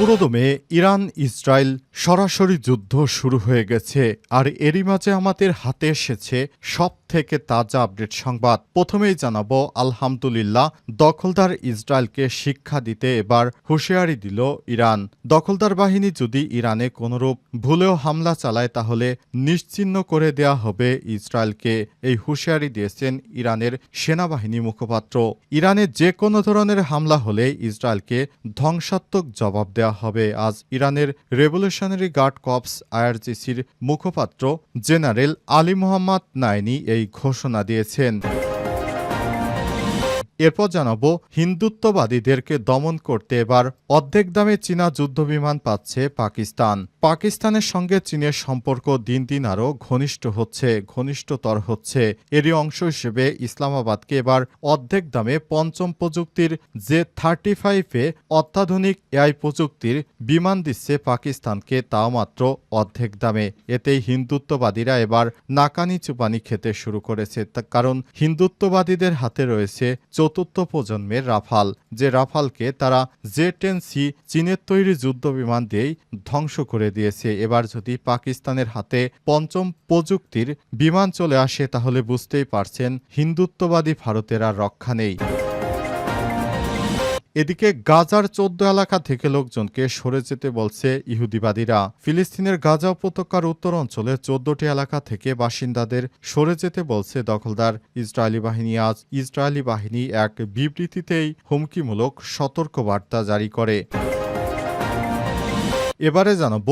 পুরোদমে Iran, Israel সরাসরি যুদ্ধ শুরু হয়ে গেছে আর এরই মাঝে আমাদের হাতে এসেছে সব থেকে তাজা আপডেট সংবাদ। প্রথমেই জানাব, আলহামদুলিল্লাহ, দখলদার ইসরায়েলকে শিক্ষা দিতে এবার হুঁশিয়ারি দিল ইরান। দখলদার বাহিনী যদি ইরানে কোনরূপ ভুলেও হামলা চালায়, তাহলে নিশ্চিহ্ন করে দেয়া হবে ইসরায়েলকে। এই হুঁশিয়ারি দিয়েছেন ইরানের সেনাবাহিনী মুখপাত্র। ইরানে যে কোনো ধরনের হামলা হলে ইসরায়েলকে ধ্বংসাত্মক জবাব দেওয়া হবে। আজ ইরানের রেভলিউশনারি গার্ড কপস আইআরজিসির মুখপাত্র জেনারেল আলী মোহাম্মদ নাইনি এই ঘোষণা দিয়েছেন। এরপর জানাব, হিন্দুত্ববাদীদেরকে দমন করতে এবার অর্ধেক দামে চীনা যুদ্ধবিমান পাচ্ছে পাকিস্তান। পাকিস্তানের সঙ্গে চীনের সম্পর্ক দিন দিন আরও ঘনিষ্ঠ হচ্ছে, ঘনিষ্ঠতর হচ্ছে। এরই অংশ হিসেবে ইসলামাবাদকে এবার অর্ধেক দামে পঞ্চম প্রযুক্তির যে থার্টি ফাইভে অত্যাধুনিক এআই প্রযুক্তির বিমান দিচ্ছে পাকিস্তানকে, তাও মাত্র অর্ধেক দামে। এতেই হিন্দুত্ববাদীরা এবার নাকানি চুপানি খেতে শুরু করেছে। কারণ হিন্দুত্ববাদীদের হাতে রয়েছে চতুর্থ প্রজন্মের রাফাল, যে রাফালকে তারা জে টেন সি চীনের তৈরি যুদ্ধ বিমান দিয়েই ধ্বংস করে দিয়েছে। এবার যদি পাকিস্তানের হাতে পঞ্চম প্রযুক্তির বিমান চলে আসে, তাহলে বুঝতেই পারছেন হিন্দুত্ববাদী ভারতের আর রক্ষা নেই। এদিকে গাজার চোদ্দ এলাকা থেকে লোকজনকে সরে যেতে বলছে ইহুদিবাদীরা। ফিলিস্তিনের গাজা উপত্যকার উত্তর অঞ্চলে চোদ্দটি এলাকা থেকে বাসিন্দাদের সরে যেতে বলছে দখলদার ইসরায়েলি বাহিনী। আজ ইসরায়েলি বাহিনী এক বিবৃতিতেই হুমকিমূলক সতর্কবার্তা জারি করে। এবারে জানাব,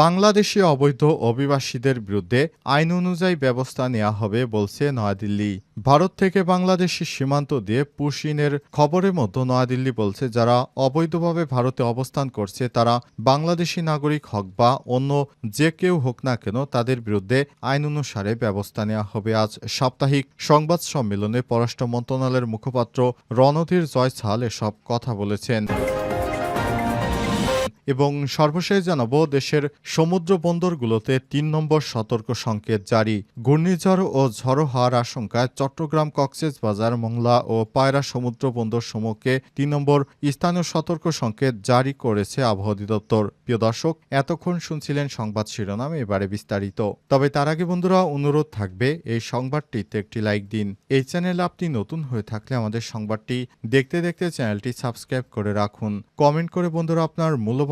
বাংলাদেশে অবৈধ অভিবাসীদের বিরুদ্ধে আইন অনুযায়ী ব্যবস্থা নেওয়া হবে বলছে নয়াদিল্লি। ভারত থেকে বাংলাদেশি সীমান্ত দিয়ে পুশিনের খবরের মতো নয়াদিল্লি বলছে, যারা অবৈধভাবে ভারতে অবস্থান করছে, তারা বাংলাদেশি নাগরিক হোক বা অন্য যে কেউ হোক না কেন, তাদের বিরুদ্ধে আইন অনুসারে ব্যবস্থা নেওয়া হবে। আজ সাপ্তাহিক সংবাদ সম্মেলনে পররাষ্ট্র মন্ত্রণালয়ের মুখপাত্র রণধীর জয়সাল এসব কথা বলেছেন। এবং সর্বশেষ জানাব, দেশের সমুদ্র বন্দরগুলোতে তিন নম্বর সতর্ক সংকেত জারি। ঘূর্ণিঝড় ও ঝড়ো হওয়ার আশঙ্কায় চট্টগ্রাম কক্সেস বাজার, মোংলা ও পায়রা সমুদ্র বন্দর সমূহকে তিন নম্বর স্থানীয় সতর্ক সংকেত জারি করেছে আবহাওয়া অধিদপ্তর। প্রিয় দর্শক, এতক্ষণ শুনছিলেন সংবাদ শিরোনাম, এবারে বিস্তারিত। তবে তার আগে বন্ধুরা, অনুরোধ থাকবে, এই সংবাদটিতে একটি লাইক দিন। এই চ্যানেল আপনি নতুন হয়ে থাকলে আমাদের সংবাদটি দেখতে দেখতে চ্যানেলটি সাবস্ক্রাইব করে রাখুন। কমেন্ট করে বন্ধুরা, আপনার মূল্যবান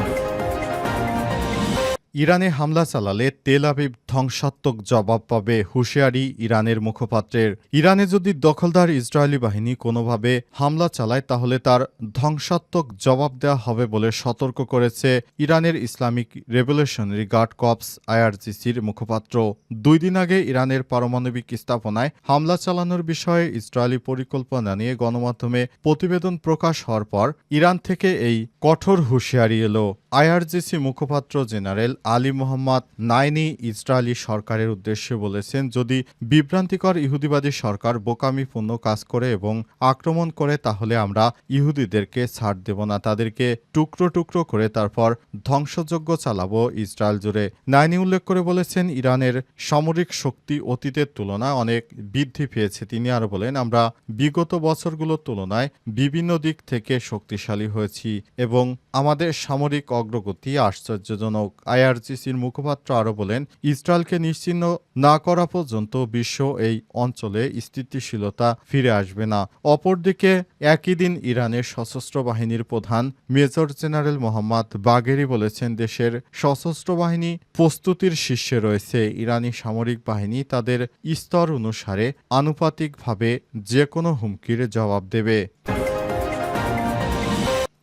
ইরানে হামলা চালালে তেল আবিব ধ্বংসাত্মক জবাব পাবে হুঁশিয়ারি ইরানের মুখপাত্রের। ইরানে যদি দখলদার ইসরায়েলি বাহিনী কোনোভাবে হামলা চালায়, তাহলে তার ধ্বংসাত্মক জবাব দেওয়া হবে বলে সতর্ক করেছে ইরানের ইসলামিক রেভলিউশনারি গার্ড কপস আইআরজিসির মুখপাত্র। দুই দিন আগে ইরানের পারমাণবিক স্থাপনায় হামলা চালানোর বিষয়ে ইসরায়েলি পরিকল্পনা নিয়ে গণমাধ্যমে প্রতিবেদন প্রকাশ হওয়ার পর ইরান থেকে এই কঠোর হুঁশিয়ারি এলো। আইআরজিসি মুখপাত্র general Ali Mohammad Naini Israeli সরকারের উদ্দেশ্যে বলেছেন, যদি বিভ্রান্তিকর ইহুদিবাদী সরকার বোকামিপূর্ণ কাজ করে এবং আক্রমণ করে, তাহলে আমরা ইহুদিদেরকে ছাড় দেব না। তাদেরকে টুকরো টুকরো করে তারপর ধ্বংসযজ্ঞ চালাবো ইসরায়েল জুড়ে। নাইনি উল্লেখ করে বলেছেন, ইরানের সামরিক শক্তি অতীতের তুলনায় অনেক বৃদ্ধি পেয়েছে। তিনি আরও বলেন, আমরা বিগত বছরগুলোর তুলনায় বিভিন্ন দিক থেকে শক্তিশালী হয়েছি এবং আমাদের সামরিক অগ্রগতি আশ্চর্যজনক। আইআরজিসির মুখপাত্র আরও বলেন, ইসরায়েলকে নিশ্চিহ্ন না করা পর্যন্ত বিশ্ব এই অঞ্চলে স্থিতিশীলতা ফিরে আসবে না। অপরদিকে, একই দিন ইরানের সশস্ত্র বাহিনীর প্রধান মেজর জেনারেল মোহাম্মদ বাগেরি বলেছেন, দেশের সশস্ত্র বাহিনী প্রস্তুতির শীর্ষে রয়েছে। ইরানি সামরিক বাহিনী তাদের স্তর অনুসারে আনুপাতিকভাবে যে কোনো হুমকির জবাব দেবে।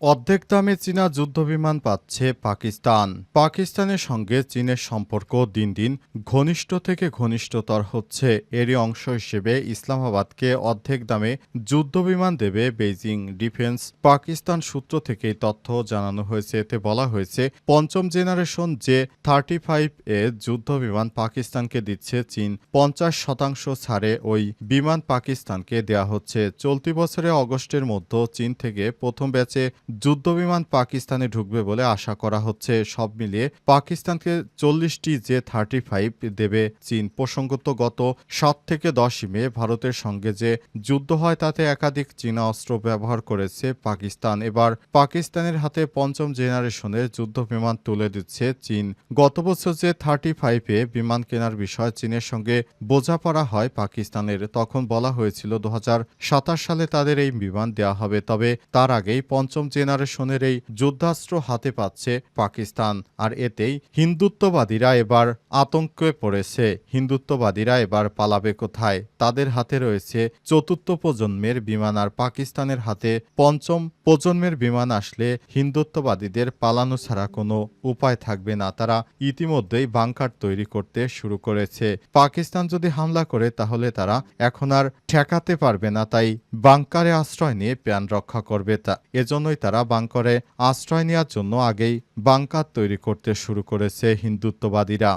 অর্ধেক দামে চীনা যুদ্ধবিমান পাচ্ছে পাকিস্তান। পাকিস্তানের সঙ্গে চীনের সম্পর্ক দিন দিন ঘনিষ্ঠ থেকে ঘনিষ্ঠতর হচ্ছে। এরই অংশ হিসেবে ইসলামাবাদকে অর্ধেক দামে যুদ্ধবিমান দেবে বেইজিং ডিফেন্স। পাকিস্তান সূত্র থেকে তথ্য জানানো হয়েছে। এতে বলা হয়েছে, পঞ্চম জেনারেশন যে থার্টি ফাইভ এ যুদ্ধবিমান পাকিস্তানকে দিচ্ছে চীন, পঞ্চাশ শতাংশ ছাড়ে ওই বিমান পাকিস্তানকে দেয়া হচ্ছে। চলতি বছরে অগস্টের মধ্যে চীন থেকে প্রথম ব্যাচে যুদ্ধবিমান পাকিস্তানে ঢুকবে বলে আশা করা হচ্ছে। সব মিলিয়ে পাকিস্তানকে চল্লিশটি যে থার্টি ফাইভ দেবে চীন। প্রসঙ্গত গত সাত থেকে দশই মে ভারতের সঙ্গে যে যুদ্ধ হয়, তাতে একাধিক চীনা অস্ত্র ব্যবহার করেছে পাকিস্তান। এবার পাকিস্তানের হাতে পঞ্চম জেনারেশনের যুদ্ধ বিমান তুলে দিচ্ছে চীন। গত বছর যে থার্টি ফাইভে বিমান কেনার বিষয়ে চীনের সঙ্গে বোঝাপড়া হয় পাকিস্তানের। তখন বলা হয়েছিল, দু হাজার সাতাশ সালে তাদের এই বিমান দেওয়া হবে। তবে তার আগেই পঞ্চম জেনারেশনের এই যুদ্ধাস্ত্র হাতে পাচ্ছে পাকিস্তান। আর এতেই হিন্দুত্ববাদীরা এবার আতঙ্কে পড়েছে। হিন্দুত্ববাদীরা এবার পালাবে কোথায়? তাদের হাতে রয়েছে চতুর্থ প্রজন্মের বিমান। আর পাকিস্তানের হাতে পঞ্চম প্রজন্মের বিমান আসলে হিন্দুত্ববাদীদের পালানো ছাড়া কোনো উপায় থাকবে না। তারা ইতিমধ্যেই বাংকার তৈরি করতে শুরু করেছে। পাকিস্তান যদি হামলা করে, তাহলে তারা এখন আর ঠেকাতে পারবে না। তাই বাংকারে আশ্রয় নিয়ে প্রাণ রক্ষা করবে তা। এজন্যই তারা বাংকারে আশ্রয় নেওয়ার জন্য আগেই বাংকার তৈরি করতে শুরু করেছে হিন্দুত্ববাদীরা।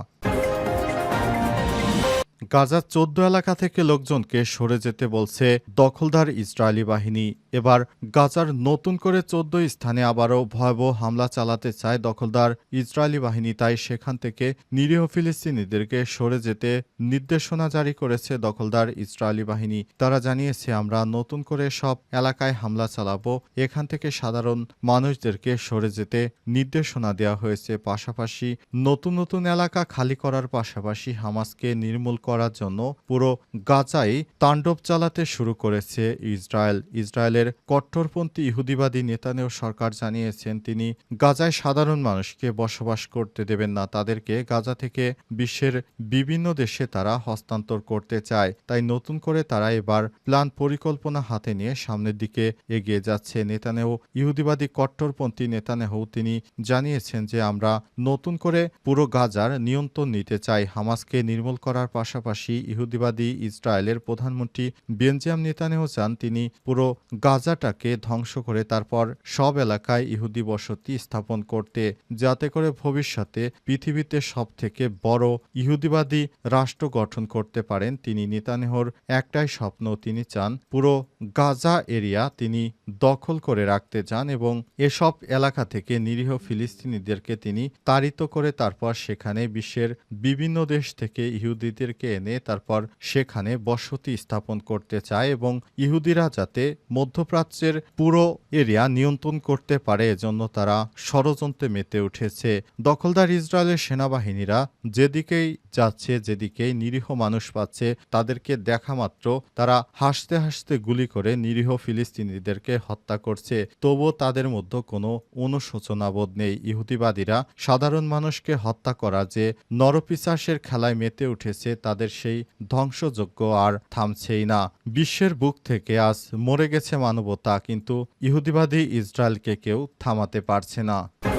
গাজার চোদ্দ এলাকা থেকে লোকজনকে সরে যেতে বলছে দখলদার ইসরায়েলি বাহিনী। এবার গাজার নতুন করে চোদ্দ স্থানে আবারও ভয়াবহ হামলা চালাতে চায় দখলদার ইসরায়েলি বাহিনী, তাই সেখান থেকে নিরীহ ফিলিস্তিনিদেরকে সরে যেতে নির্দেশনা জারি করেছে দখলদার ইসরায়েলি বাহিনী। তারা জানিয়েছে, আমরা নতুন করে সব এলাকায় হামলা চালাবো। এখান থেকে সাধারণ মানুষদেরকে সরে যেতে নির্দেশনা দেওয়া হয়েছে। পাশাপাশি নতুন নতুন এলাকা খালি করার পাশাপাশি হামাসকে নির্মূল করার জন্য পুরো গাজাই তাণ্ডব চালাতে শুরু করেছে ইসরায়েল। ইসরায়েলের কট্টরপন্থী ইহুদিবাদী নেতানেও সরকার জানিয়েছেন, তিনি গাজায় সাধারণ মানুষকে বসবাস করতে দেবেন না। তাদেরকে গাজা থেকে বিশ্বের বিভিন্ন দেশে তারা হস্তান্তর করতে চায়। তাই নতুন করে তারা এবার প্ল্যান পরিকল্পনা হাতে নিয়ে সামনের দিকে এগিয়ে যাচ্ছে। নেতানেহ ইহুদিবাদী কট্টরপন্থী নেতানেহ তিনি জানিয়েছেন যে, আমরা নতুন করে পুরো গাজার নিয়ন্ত্রণ নিতে চাই। হামাসকে নির্মূল করার পাশাপাশি ইহুদিবাদী ইসরায়েলের প্রধানমন্ত্রী বেঞ্জাম নেতানেহ চান তিনি পুরো গাজাটাকে ধ্বংস করে তারপর সব এলাকায় ইহুদি বসতি স্থাপন করতে, যাতে করে ভবিষ্যতে পৃথিবীতে সব থেকে বড় ইহুদিবাদী রাষ্ট্র গঠন করতে পারেন তিনি। নেতানেহর একটাই স্বপ্ন তিনি চান পুরো গাজা এরিয়া তিনি দখল করে রাখতে চান এবং এসব এলাকা থেকে নিরীহ ফিলিস্তিনিদেরকে তিনি তাড়িত করে তারপর সেখানে বিশ্বের বিভিন্ন দেশ থেকে ইহুদিদেরকে এনে তারপর সেখানে বসতি স্থাপন করতে চায় এবং ইহুদিরা যাতে মধ্যপ্রাচ্যের পুরো এরিয়া নিয়ন্ত্রণ করতে পারে, এজন্য তারা ষড়যন্ত্রে মেতে উঠেছে। দখলদার ইসরায়েলের সেনাবাহিনীরা যেদিকেই যাচ্ছে, যেদিকেই নিরীহ মানুষ পাচ্ছে, তাদেরকে দেখা মাত্র তারা হাসতে হাসতে গুলি করে নিরীহ ফিলিস্তিনিদেরকে হত্যা করছে। তবুও তাদের মধ্যে কোনো অনুশোচনাবোধ নেই। ইহুদিবাদীরা সাধারণ মানুষকে হত্যা করা যে নরপিচাসের খেলায় মেতে উঠেছে, তাদের সেই ধ্বংসযজ্ঞ আর থামছেই না। বিশ্বের বুক থেকে আজ মরে গেছে মানবতা, কিন্তু ইহুদিবাদী ইসরায়েলকে কেউ থামাতে পারছে না।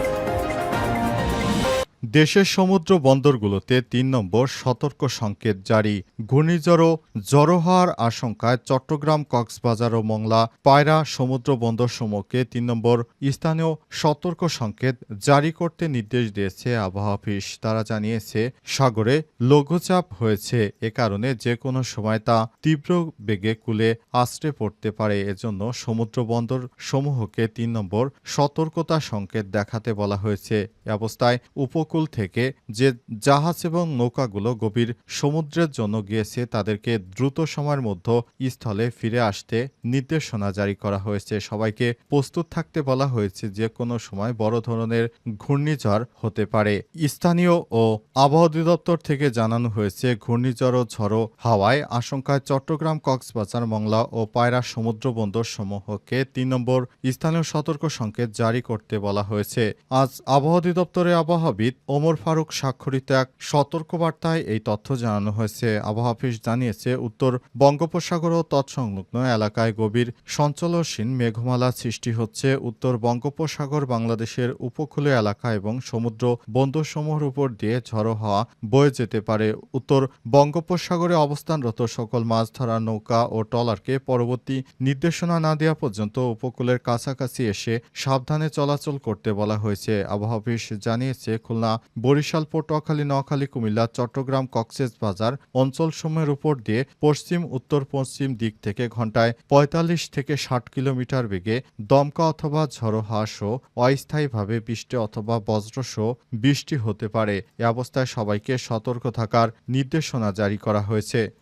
দেশের সমুদ্র বন্দরগুলোতে তিন নম্বর সতর্ক সংকেত জারি। ঘূর্ণিঝড় জড়ো হওয়ার আশঙ্কায় চট্টগ্রাম, কক্সবাজার ও মংলা পায়রা সমুদ্র বন্দর সমূহকে তিন নম্বর স্থানীয় সতর্ক সংকেত জারি করতে নির্দেশ দিয়েছে আবহাওয়া অফিস। তারা জানিয়েছে, সাগরে লঘুচাপ হয়েছে, এ কারণে যে কোনো সময় তা তীব্র বেগে কুলে আশ্রে পড়তে পারে। এজন্য সমুদ্র বন্দর সমূহকে তিন নম্বর সতর্কতা সংকেত দেখাতে বলা হয়েছে। অবস্থায় উপকূল থেকে যে জাহাজ এবং নৌকাগুলো গভীর সমুদ্রের জন্য গিয়েছে, তাদেরকে দ্রুত সময়ের মধ্যে স্থলে ফিরে আসতে নির্দেশনা জারি করা হয়েছে। সবাইকে প্রস্তুত থাকতে বলা হয়েছে যে কোনো সময় বড় ধরনের ঘূর্ণিঝড় হতে পারে। স্থানীয় ও আবহাওয়া অধিদপ্তর থেকে জানানো হয়েছে, ঘূর্ণিঝড় ও ঝড়ো হাওয়ায় আশঙ্কায় চট্টগ্রাম, কক্সবাজার, মংলা ও পায়রা সমুদ্র বন্দর সমূহকে তিন নম্বর স্থানীয় সতর্ক সংকেত জারি করতে বলা হয়েছে। আজ আবহাওয়া অধিদপ্তরের আবহাওয়াবিদ ওমর ফারুক স্বাক্ষরিত এক সতর্কবার্তায় এই তথ্য জানানো হয়েছে। আবহাওয়া অফিস জানিয়েছে, উত্তর বঙ্গোপসাগর ও তৎসংলগ্ন এলাকায় গভীর সঞ্চলনশীল মেঘমালা সৃষ্টি হচ্ছে। উত্তর বঙ্গোপসাগর বাংলাদেশের উপকূলীয় এলাকা এবং সমুদ্র বন্দরসমূহের উপর দিয়ে ঝড়ো হাওয়া বয়ে যেতে পারে। উত্তর বঙ্গোপসাগরে অবস্থানরত সকল মাছ ধরা নৌকা ও ট্রলারকে পরবর্তী নির্দেশনা না দেওয়া পর্যন্ত উপকূলের কাছাকাছি এসে সাবধানে চলাচল করতে বলা হয়েছে। আবহাওয়া অফিস জানিয়েছে, খুলনা বরিশাল, পটুয়াখালী, নোয়াখালী, কুমিল্লা, চট্টগ্রাম, কক্সেস বাজার অঞ্চলসমূহের উপর দিয়ে পশ্চিম, উত্তর, পশ্চিম দিক থেকে ঘন্টায় পঁয়তাল্লিশ থেকে ষাট কিলোমিটার বেগে দমকা অথবা ঝড়ো হাঁস ও অস্থায়ীভাবে বৃষ্টি অথবা বজ্রসহ বৃষ্টি হতে পারে। এ অবস্থায় সবাইকে সতর্ক থাকার নির্দেশনা জারি করা হয়েছে।